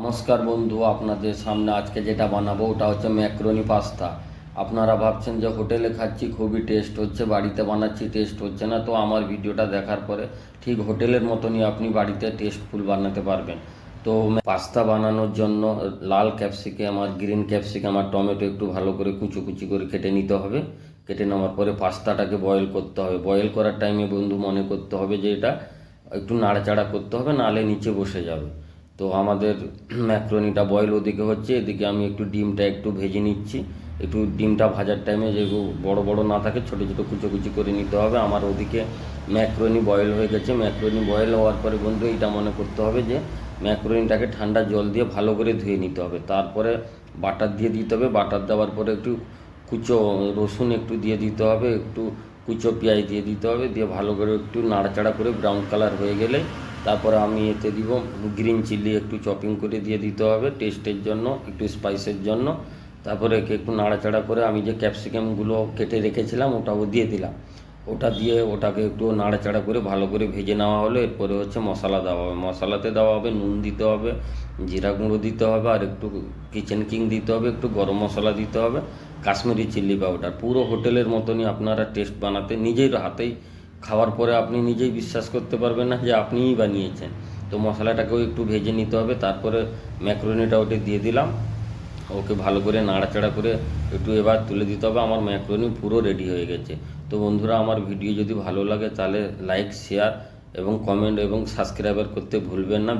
নমস্কার বন্ধু, আপনাদের সামনে আজকে যেটা বানাবো ওটা হচ্ছে ম্যাক্রোনি পাস্তা। আপনারা ভাবছেন যে হোটেলে খাচ্ছি, খুবই টেস্ট হচ্ছে, বাড়িতে বানাচ্ছি টেস্ট হচ্ছে না, তো আমার ভিডিওটা দেখার পরে ঠিক হোটেলের মতনই আপনি বাড়িতে টেস্টফুল বানাতে পারবেন। তো পাস্তা বানানোর জন্য লাল ক্যাপসিকাম আর গ্রিন ক্যাপসিকাম আর টমেটো একটু ভালো করে কুচু কুচি করে কেটে নিতে হবে। কেটে নেওয়ার পরে পাস্তাটাকে বয়েল করতে হবে। বয়েল করার টাইমে বন্ধু মনে করতে হবে যে এটা একটু নাড়াচাড়া করতে হবে নালে নিচে বসে যাবে। তো আমাদের ম্যাক্রোনিটা বয়েল ওদিকে হচ্ছে, এদিকে আমি একটু ডিমটা একটু ভেজে নিচ্ছি। একটু ডিমটা ভাজার টাইমে যেগুলো বড় বড় না থাকে, ছোটো ছোটো কুচো, কুচি করে নিতে হবে। আমার ওদিকে ম্যাক্রোনি বয়েল হয়ে গেছে। ম্যাক্রোনি বয়েল হওয়ার পরে বন্ধু, এইটা মনে করতে হবে যে, ম্যাক্রোনিটাকে ঠান্ডা জল দিয়ে ভালো করে ধুয়ে নিতে হবে। তারপরে বাটার দিয়ে দিতে হবে। বাটার দেওয়ার পরে একটু কুচো রসুন একটু দিয়ে দিতে হবে। একটু কুচো পেঁয়াজ দিয়ে দিতে হবে। দিয়ে ভালো করে একটু নাড়াচাড়া করে ব্রাউন কালার হয়ে গেলে তারপরে আমি এতে দিব গ্রিন চিলি একটু চপিং করে দিয়ে দিতে হবে টেস্টের জন্য, একটু স্পাইসের জন্য। তারপরে একে একটু নাড়াচাড়া করে আমি যে ক্যাপসিকামগুলো কেটে রেখেছিলাম, ওটাও দিয়ে দিলাম। ওটা দিয়ে ওটাকে একটু নাড়াচাড়া করে ভালো করে ভেজে নেওয়া হলো, এরপরে হচ্ছে মশলা দেওয়া হবে। মশলাতে দেওয়া হবে, নুন দিতে হবে, জিরা গুঁড়ো দিতে হবে, আর একটু কিচেন কিং দিতে হবে, একটু গরম মশলা দিতে হবে, কাশ্মীরি চিল্লি পাউডার পুরো হোটেলের মতনই আপনারা টেস্ট বানাতে নিজের হাতেই খাওয়ার পরে আপনি নিজেই বিশ্বাস করতে পারবেন না যে আপনিই বানিয়েছেন। তো মশলাটাকেও একটু ভেজে নিতে হবে, তারপরে ম্যাক্রোনিটা ওটা দিয়ে দিলাম। ওকে ভালো করে নাড়াচাড়া করে একটু এবার তুলে দিতে হবে। আমার ম্যাক্রোনি পুরো রেডি হয়ে গেছে। তো বন্ধুরা, আমার ভিডিও যদি ভালো লাগে তাহলে লাইক, শেয়ার এবং কমেন্ট এবং সাবস্ক্রাইবার করতে ভুলবেন না।